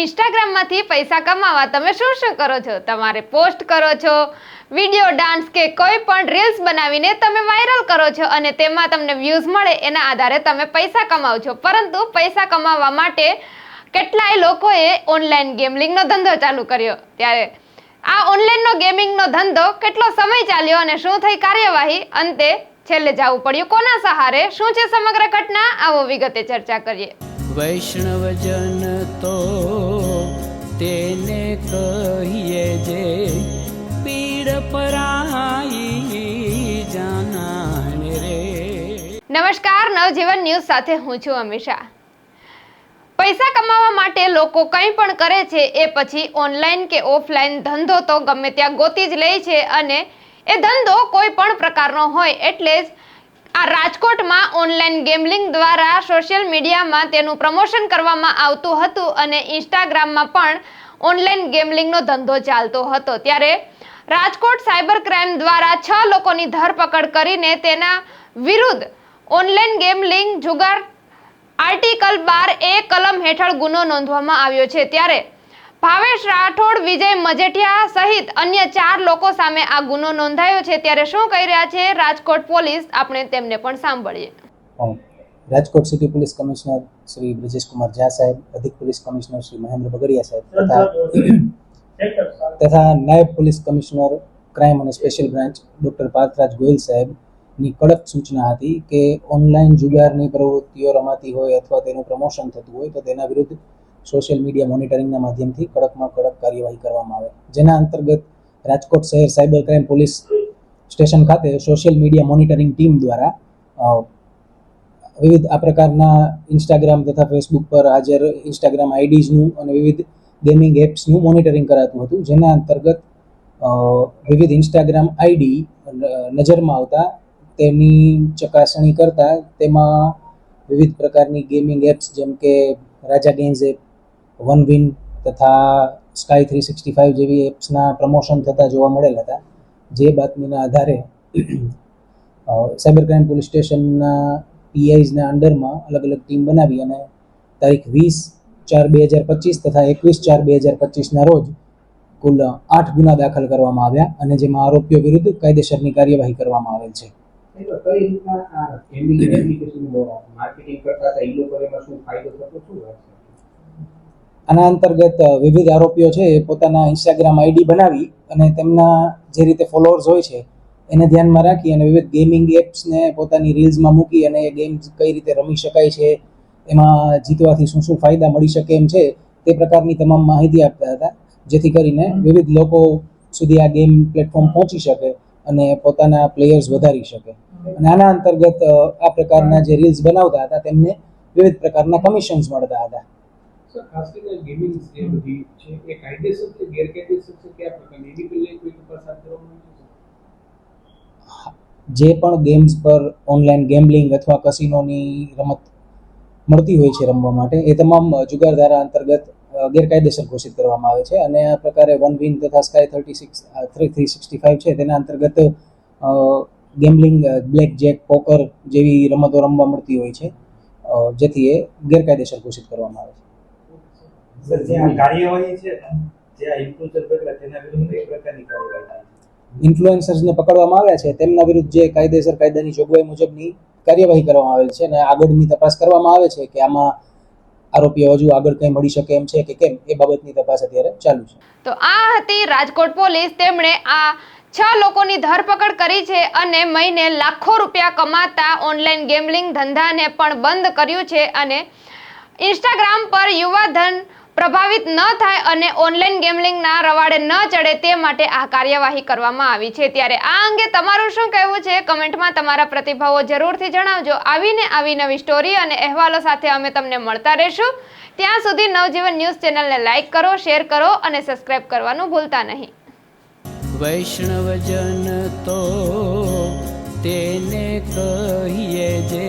ઇન્સ્ટાગ્રામમાંથી પૈસા કમાવા તમે શું શું કરો છો? તમારે પોસ્ટ કરો છો, વીડિયો ડાન્સ કે કોઈ પણ રીલ્સ બનાવીને તમે વાયરલ કરો છો અને તેમાં તમને વ્યૂઝ મળે એના આધારે તમે પૈસા કમાવો છો. પરંતુ પૈસા કમાવા માટે કેટલાય લોકોએ ઓનલાઈન ગેમલિંગનો ધંધો ચાલુ કર્યો. ત્યારે આ ઓનલાઈનનો ગેમિંગનો ધંધો કેટલો સમય ચાલ્યો અને શું થઈ કાર્યવાહી? અંતે છેલ્લે જવું પડ્યું. કોના સહારે? શું છે સમગ્ર ઘટના? આવો વિગતે ચર્ચા કરીએ. વૈષ્ણવજન તો તેને કહીએ જે પીડ પરાઈ જાનાને રે. નમસ્કાર, નવજીવન ન્યૂઝ સાથે હું છું અમિષા. પૈસા કમાવા માટે લોકો કંઈ પણ કરે છે, એ પછી ઓનલાઈન કે ઓફલાઈન ધંધો તો ગમે ત્યાં ગોતી જ લે છે અને એ ધંધો કોઈ પણ પ્રકારનો હોય એટલે જ આ રાજકોટમાં ઓનલાઈન ગેમલિંગ દ્વારા સોશિયલ મીડિયામાં તેનું પ્રમોશન કરવામાં આવતું હતું અને ઇન્સ્ટાગ્રામમાં પણ ઓનલાઈન ગેમલિંગનો ધંધો ચાલતો હતો. ત્યારે રાજકોટ સાયબર ક્રાઇમ દ્વારા છ લોકોની ધરપકડ કરીને તેના વિરુદ્ધ ઓનલાઈન ગેમલિંગ જુગાર આર્ટિકલ બાર એ કલમ હેઠળ ગુનો નોંધવામાં આવ્યો છે. ત્યારે ભાવેશ રાઠોડ, વિજય મજેઠિયા સહિત અન્ય ચાર લોકો સામે આ ગુનો નોંધાયો છે. ત્યારે શું કહી રહ્યા છે રાજકોટ પોલીસ? આપણે તેમને પણ સાંભળીએ. Rajkot city police commissioner Shri Brijesh Jha સાહેબ, અધિક પોલીસ કમિશનર શ્રી મહેન્દ્ર બગડિયા સાહેબ તથા તથા નાયબ પોલીસ કમિશનર ક્રાઇમ અને special branch doctor Parthraj Goyal સાહેબની કડક સૂચના હતી કે ઓનલાઈન જુગારની પ્રવૃત્તિઓ રમાતી હોય અથવા તેનું પ્રમોશન થતું હોય તો તેના વિરુદ્ધ સોશિયલ મીડિયા મોનિટરિંગના માધ્યમથી કડકમાં કડક કાર્યવાહી કરવામાં આવે. જેના અંતર્ગત રાજકોટ શહેર સાયબર ક્રાઇમ પોલીસ સ્ટેશન ખાતે સોશિયલ મીડિયા મોનિટરિંગ ટીમ દ્વારા વિવિધ આ પ્રકારના ઇન્સ્ટાગ્રામ તથા ફેસબુક પર હાજર ઇન્સ્ટાગ્રામ આઈડીઝનું અને વિવિધ ગેમિંગ એપ્સનું મોનિટરિંગ કરાતું હતું. જેના અંતર્ગત વિવિધ ઇન્સ્ટાગ્રામ આઈડી નજરમાં આવતા, તેની ચકાસણી કરતા, તેમાં વિવિધ પ્રકારની ગેમિંગ એપ્સ જેમ કે Raja games app one win તથા સ્કાય થ્રી સિક્સટી ફાઇવ જેવી એપ્સના પ્રમોશન થતા જોવા મળેલ હતા. જે બાતમીના આધારે સાયબર ક્રાઇમ પોલીસ સ્ટેશનના પીઆઈઝના અંડરમાં અલગ અલગ ટીમ બનાવી અને તારીખ વીસ ચાર બે હજાર પચીસ તથા એકવીસ ચાર બે હજાર પચીસના રોજ કુલ આઠ ગુના દાખલ કરવામાં આવ્યા અને જેમાં આરોપીઓ વિરુદ્ધ કાયદેસરની કાર્યવાહી કરવામાં આવેલ છે. કરતા શું ફાયદો થતો? શું આના અંતર્ગત વિવિધ આરોપીઓ છે એ પોતાના ઇન્સ્ટાગ્રામ આઈડી બનાવી અને તેમના જે રીતે ફોલોઅર્સ હોય છે, એને ધ્યાનમાં રાખી અને વિવિધ ગેમિંગ એપ્સને પોતાની રીલ્સમાં મૂકી અને એ ગેમ્સ કઈ રીતે રમી શકાય છે, એમાં જીતવાથી શું શું ફાયદા મળી શકે એમ છે, તે પ્રકારની તમામ માહિતી આપતા હતા. જેથી કરીને વિવિધ લોકો સુધી આ ગેમ પ્લેટફોર્મ પહોંચી શકે અને પોતાના પ્લેયર્સ વધારી શકે. અને આના અંતર્ગત આ પ્રકારના જે રીલ્સ બનાવતા હતા, તેમને વિવિધ પ્રકારના કમિશન્સ મળતા હતા. જે જે પણ ગેમ્સ પર ઓનલાઈન ગેમ્બલિંગ અથવા કસિનોની રમત મળતી હોય છે રમવા માટે, એ તમામ જુગાર ધારા અંતર્ગત ગેરકાયદેસર ઘોષિત કરવામાં આવે છે. અને આ પ્રકારે વન વિન તથા sky thirty six three three sixty five છે, તેના અંતર્ગત ગેમ્બલિંગ બ્લેક જેક પોકર જેવી રમતો રમવા મળતી હોય છે જેથી એ ગેરકાયદેસર ઘોષિત કરવામાં આવે છે. સર જે આ કાર્યવાહી છે જે આ ઇન્ફ્લુએન્સર પકડ્યા તેના વિરુદ્ધ એક પ્રકારની કાર્યવાહી ઇન્ફ્લુએન્સર્સને પકડવામાં આવ્યા છે તેમના વિરુદ્ધ જે કાયદેસર કાયદાની જોગવાઈ મુજબની કાર્યવાહી કરવામાં આવેલ છે અને આગળની તપાસ કરવામાં આવે છે કે આમાં આરોપીઓ હજુ આગળ કંઈ મળી શકે એમ છે કે કેમ એ બાબતની તપાસ અત્યારે ચાલુ છે. તો આ હતી રાજકોટ પોલીસ તેમણે આ છ લોકોની ધરપકડ કરી છે અને મહિને લાખો રૂપિયા કમાતા ઓનલાઈન ગેમલિંગ ધંધાને પણ બંધ કર્યું છે અને ઇન્સ્ટાગ્રામ પર યુવાધન પ્રભાવિત ન થાય અને ઓનલાઈન ગેમલિંગના રવાડે ન ચડે તે માટે આ કાર્યવાહી કરવામાં આવી છે. ત્યારે આ અંગે તમારું શું કહેવું છે? કમેન્ટમાં તમારા પ્રતિભાવો જરૂરથી જણાવજો. આવીને આવી નવી સ્ટોરી અને અહેવાલો સાથે અમે તમને મળતા રહેશું. ત્યાં સુધી નવજીવન ન્યૂઝ ચેનલને લાઇક કરો શેર કરો અને સબસ્ક્રાઇબ કરવાનું ભૂલતા નહીં. વૈષ્ણવજન તો તેને કહીએ જે